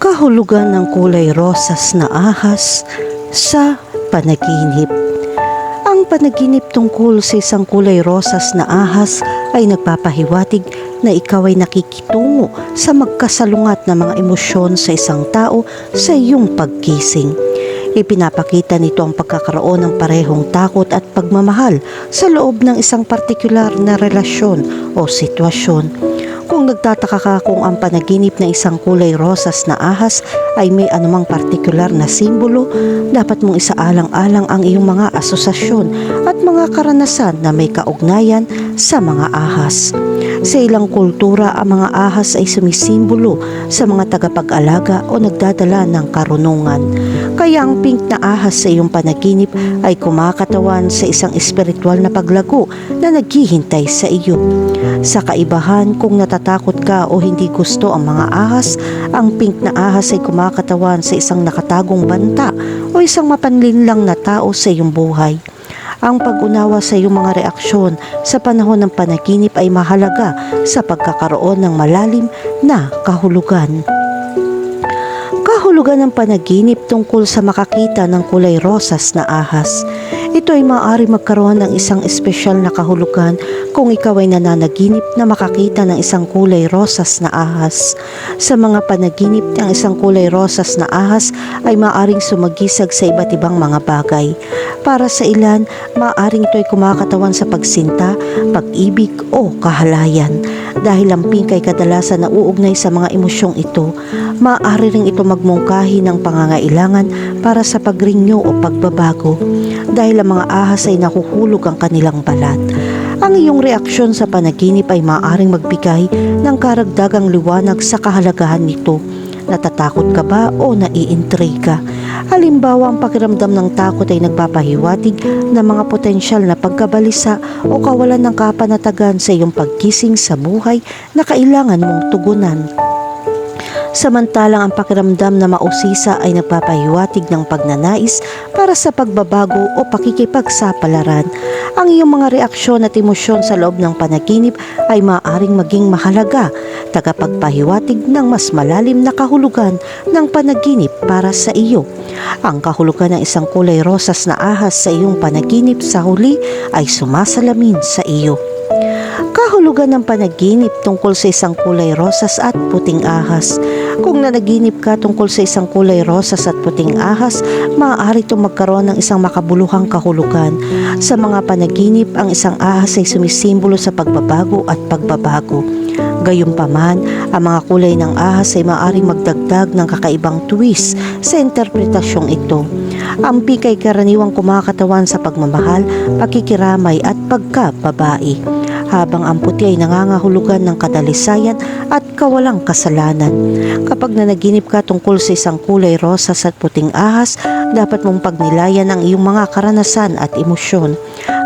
kahulugan ng kulay rosas na ahas sa panaginip. Ang panaginip tungkol sa isang kulay rosas na ahas ay nagpapahiwatig na ikaw ay nakikitungo sa magkasalungat na mga emosyon sa isang tao sa iyong pagkising. Ipinapakita nito ang pagkakaroon ng parehong takot at pagmamahal sa loob ng isang partikular na relasyon o sitwasyon. Kung nagtataka ka kung ang panaginip na isang kulay rosas na ahas ay may anumang partikular na simbolo, dapat mong isaalang-alang ang iyong mga asosasyon at mga karanasan na may kaugnayan sa mga ahas. Sa ilang kultura, ang mga ahas ay sumisimbolo sa mga tagapag-alaga o nagdadala ng karunungan. Kaya ang pink na ahas sa iyong panaginip ay kumakatawan sa isang espiritual na paglago na naghihintay sa iyo. Sa kaibahan, kung natatakot ka o hindi gusto ang mga ahas, ang pink na ahas ay kumakatawan sa isang nakatagong banta o isang mapanlinlang na tao sa iyong buhay. Ang pag-unawa sa iyong mga reaksyon sa panahon ng panaginip ay mahalaga sa pagkakaroon ng malalim na kahulugan. Kahulugan ng panaginip tungkol sa makakita ng kulay rosas na ahas. Ito ay maaari magkaroon ng isang espesyal na kahulugan kung ikaw ay nananaginip na makakita ng isang kulay rosas na ahas. Sa mga panaginip ng isang kulay rosas na ahas ay maaring sumagisag sa iba't ibang mga bagay. Para sa ilan, maaring ito ay kumakatawan sa pagsinta, pag-ibig o kahalayan. Dahil ang pink ay kadalasan nauugnay sa mga emosyong ito, maaari ring ito magmungkahi ng pangangailangan para sa pagrinyo o pagbabago. Dahil ang mga ahas ay nakuhulog ang kanilang balat. Ang iyong reaksyon sa panaginip ay maaaring magbigay ng karagdagang liwanag sa kahalagahan nito. Natatakot ka ba o naiintriga? Halimbawa, ang pakiramdam ng takot ay nagpapahiwatig ng mga potensyal na pagkabalisa o kawalan ng kapanatagan sa iyong pagkising sa buhay na kailangan mong tugunan. Samantalang ang pakiramdam na mausisa ay nagpapahiwatig ng pagnanais para sa pagbabago o pakikipagsapalaran. Ang iyong mga reaksyon at emosyon sa loob ng panaginip ay maaaring maging mahalaga, tagapagpahiwatig ng mas malalim na kahulugan ng panaginip para sa iyo. Ang kahulugan ng isang kulay rosas na ahas sa iyong panaginip sa huli ay sumasalamin sa iyo. Kahulugan ng panaginip tungkol sa isang kulay rosas at puting ahas. Kung nanaginip ka tungkol sa isang kulay rosas at puting ahas, maaari itong magkaroon ng isang makabuluhang kahulugan. Sa mga panaginip, ang isang ahas ay sumisimbolo sa pagbabago at pagbabago. Gayunpaman, ang mga kulay ng ahas ay maaaring magdagdag ng kakaibang twist sa interpretasyong ito. Ang pink ay karaniwang kumakatawan sa pagmamahal, pakikiramay at pagkababae habang ang puti ay nangangahulugan ng kadalisayan at kawalang kasalanan. Kapag nanaginip ka tungkol sa isang kulay rosas at puting ahas, dapat mong pagnilayan ang iyong mga karanasan at emosyon.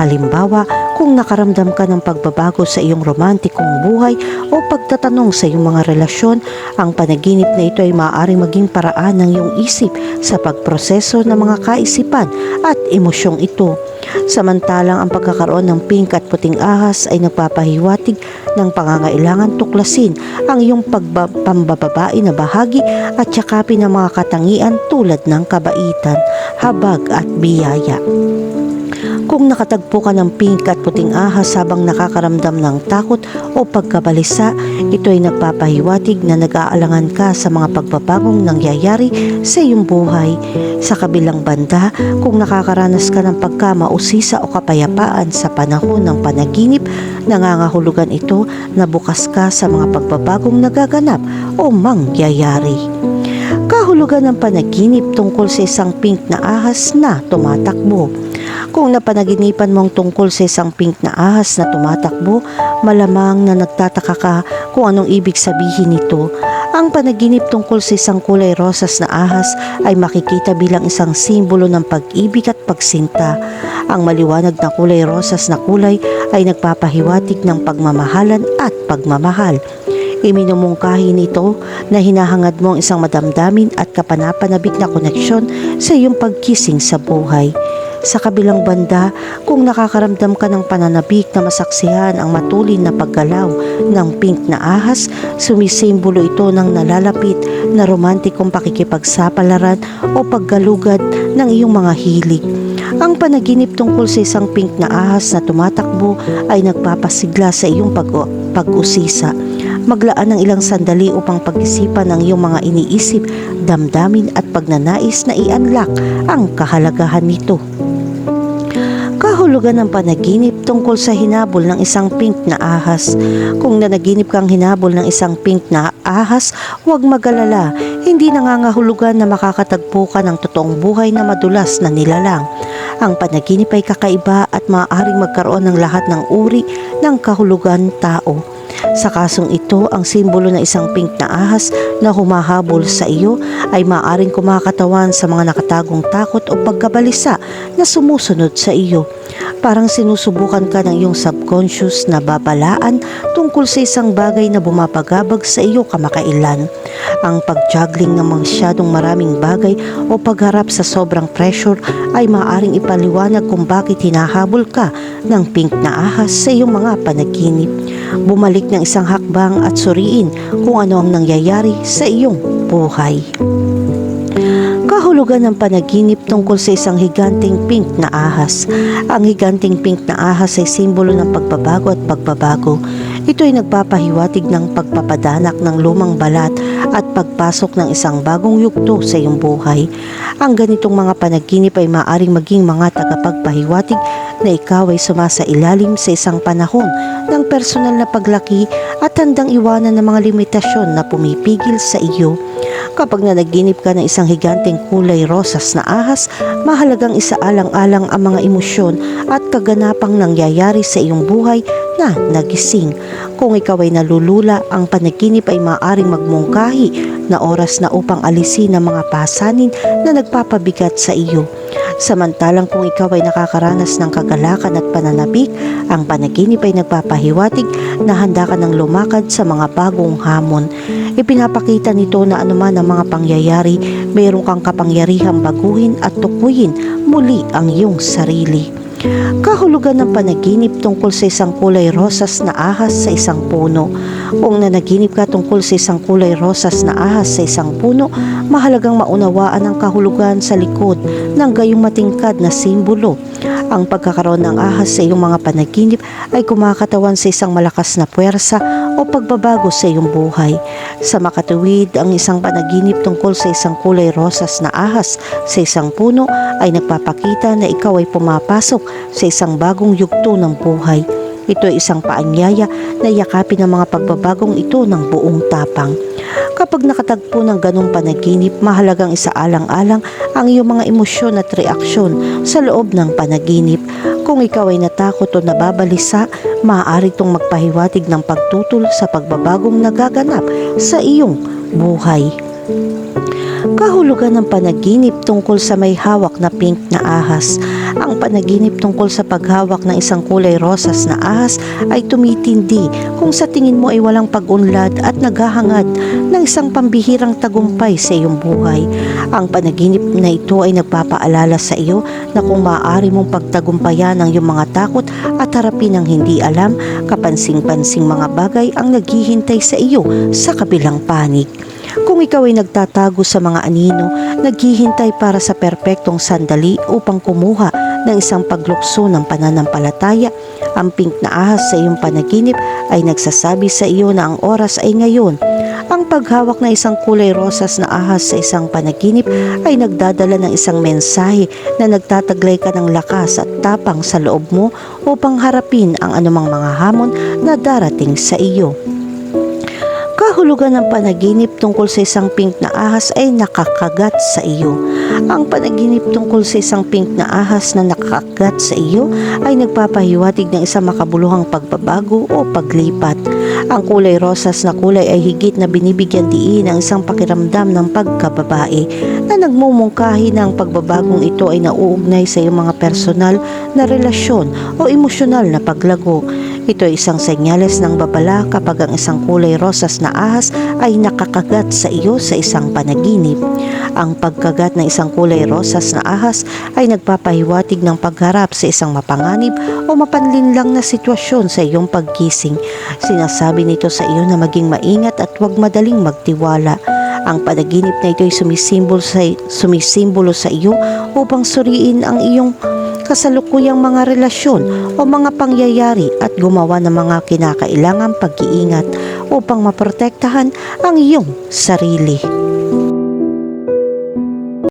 Halimbawa, kung nakaramdam ka ng pagbabago sa iyong romantikong buhay o pagtatanong sa iyong mga relasyon, ang panaginip na ito ay maaaring maging paraan ng iyong isip sa pagproseso ng mga kaisipan at emosyong ito. Samantalang ang pagkakaroon ng pink at puting ahas ay nagpapahiwatig ng pangangailangan tuklasin ang iyong pambababae na bahagi at yakapin ng mga katangian tulad ng kabaitan, habag at biyaya. Kung nakatagpo ka ng pink at puting ahas habang nakakaramdam ng takot o pagkabalisa, ito ay nagpapahiwatig na nag-aalangan ka sa mga pagbabagong nangyayari sa iyong buhay. Sa kabilang banda, kung nakakaranas ka ng pagkamausisa o kapayapaan sa panahon ng panaginip, nangangahulugan ito na bukas ka sa mga pagbabagong nagaganap o mangyayari. Kahulugan ng panaginip tungkol sa isang pink na ahas na tumatakbo. Kung napanaginipan mong tungkol sa isang pink na ahas na tumatakbo, malamang na nagtataka ka kung anong ibig sabihin nito. Ang panaginip tungkol sa isang kulay rosas na ahas ay makikita bilang isang simbolo ng pag-ibig at pagsinta. Ang maliwanag na kulay rosas na kulay ay nagpapahiwatig ng pagmamahalan at pagmamahal. Iminumungkahi nito na hinahangad mo ang isang madamdamin at kapanapanabik na koneksyon sa iyong pagkising sa buhay. Sa kabilang banda, kung nakakaramdam ka ng pananabik na masaksihan ang matulin na paggalaw ng pink na ahas, sumisimbolo ito ng nalalapit na romantikong pakikipagsapalaran o paggalugad ng iyong mga hilig. Ang panaginip tungkol sa isang pink na ahas na tumatakbo ay nagpapasigla sa iyong pag- pag-usisa. Maglaan ng ilang sandali upang pag-isipan ang iyong mga iniisip, damdamin at pagnanais na i-unlock ang kahalagahan nito. Kahulugan ng panaginip tungkol sa hinabol ng isang pink na ahas. Kung nanaginip kang hinabol ng isang pink na ahas, huwag magalala. Hindi nangangahulugan na makakatagpo ka ng totoong buhay na madulas na nilalang. Ang panaginip ay kakaiba at maaaring magkaroon ng lahat ng uri ng kahulugan tao. Sa kasong ito, ang simbolo ng isang pink na ahas na humahabol sa iyo ay maaaring kumakatawan sa mga nakatagong takot o pagkabalisa na sumusunod sa iyo. Parang sinusubukan ka ng iyong subconscious na babalaan tungkol sa isang bagay na bumabagabag sa iyo kamakailan. Ang pag-juggling ng masyadong maraming bagay o pagharap sa sobrang pressure ay maaaring ipaliwanag kung bakit hinahabol ka ng pink na ahas sa iyong mga panaginip. Bumalik ng isang hakbang at suriin kung ano ang nangyayari sa iyong buhay. Kahulugan ng panaginip tungkol sa isang higanting pink na ahas. Ang higanting pink na ahas ay simbolo ng pagbabago at pagbabago. Ito ay nagpapahiwatig ng pagpapadanak ng lumang balat at pagpasok ng isang bagong yugto sa iyong buhay. Ang ganitong mga panaginip ay maaring maging mga tagapagpahiwatig na ikaw ay sumasailalim sa isang panahon ng personal na paglaki at handang iwanan ng mga limitasyon na pumipigil sa iyo. Kapag nanaginip ka ng isang higanteng kulay rosas na ahas, mahalagang isaalang-alang ang mga emosyon at kaganapang nangyayari sa iyong buhay na nagising. Kung ikaw ay nalulula, ang panaginip ay maaaring magmungkahi na oras na upang alisin ang mga pasanin na nagpapabigat sa iyo. Samantalang kung ikaw ay nakakaranas ng kagalakan at pananabik, ang panaginip ay nagpapahiwatig na handa ka ng lumakad sa mga bagong hamon. Ipinapakita nito na anuman ang mga pangyayari, mayroon kang kapangyarihang baguhin at tukuyin muli ang iyong sarili. Kahulugan ng panaginip tungkol sa isang kulay rosas na ahas sa isang puno. Kung nanaginip ka tungkol sa isang kulay rosas na ahas sa isang puno, mahalagang maunawaan ang kahulugan sa likod ng gayong matingkad na simbolo. Ang pagkakaroon ng ahas sa iyong mga panaginip ay kumakatawan sa isang malakas na puwersa o pagbabago sa iyong buhay. Sa makatuwid, ang isang panaginip tungkol sa isang kulay rosas na ahas sa isang puno ay nagpapakita na ikaw ay pumapasok sa isang bagong yugto ng buhay. Ito ay isang paanyaya na yakapin ang mga pagbabagong ito ng buong tapang. Kapag nakatagpo ng ganong panaginip, mahalagang isaalang-alang ang iyong mga emosyon at reaksyon sa loob ng panaginip. Kung ikaw ay natakot o nababalisa, maaari itong magpahiwatig ng pagtutol sa pagbabagong nagaganap sa iyong buhay. Kahulugan ng panaginip tungkol sa may hawak na pink na ahas. Ang panaginip tungkol sa paghawak ng isang kulay rosas na ahas ay tumitindi kung sa tingin mo ay walang pag-unlad at naghahangad ng isang pambihirang tagumpay sa iyong buhay. Ang panaginip na ito ay nagpapaalala sa iyo na kung maaari mong pagtagumpayan ang iyong mga takot at harapin ang hindi alam, kapansing-pansing mga bagay ang naghihintay sa iyo sa kabilang panig. Kung ikaw ay nagtatago sa mga anino, naghihintay para sa perpektong sandali upang kumuha ng isang paglukso ng pananampalataya, ang pink na ahas sa iyong panaginip ay nagsasabi sa iyo na ang oras ay ngayon. Ang paghawak na isang kulay rosas na ahas sa isang panaginip ay nagdadala ng isang mensahe na nagtataglay ka ng lakas at tapang sa loob mo upang harapin ang anumang mga hamon na darating sa iyo. Kahulugan ng panaginip tungkol sa isang pink na ahas ay nakakagat sa iyo. Ang panaginip tungkol sa isang pink na ahas na nakakagat sa iyo ay nagpapahiwatig ng isang makabuluhang pagbabago o paglipat. Ang kulay rosas na kulay ay higit na binibigyan diin ng isang pakiramdam ng pagkababae na nagmumungkahi na pagbabagong ito ay nauugnay sa iyong mga personal na relasyon o emosyonal na paglago. Ito ay isang senyales ng babala kapag ang isang kulay rosas na ahas ay nakakagat sa iyo sa isang panaginip. Ang pagkagat ng isang kulay rosas na ahas ay nagpapahiwatig ng pagharap sa isang mapanganib o mapanlinlang na sitwasyon sa iyong paggising. Sinasabi nito sa iyo na maging maingat at huwag madaling magtiwala. Ang panaginip na ito ay sumisimbolo sa, sumisimbolo sa iyo upang suriin ang iyong kasalukuyang mga relasyon o mga pangyayari at gumawa ng mga kinakailangang pag-iingat upang maprotektahan ang iyong sarili.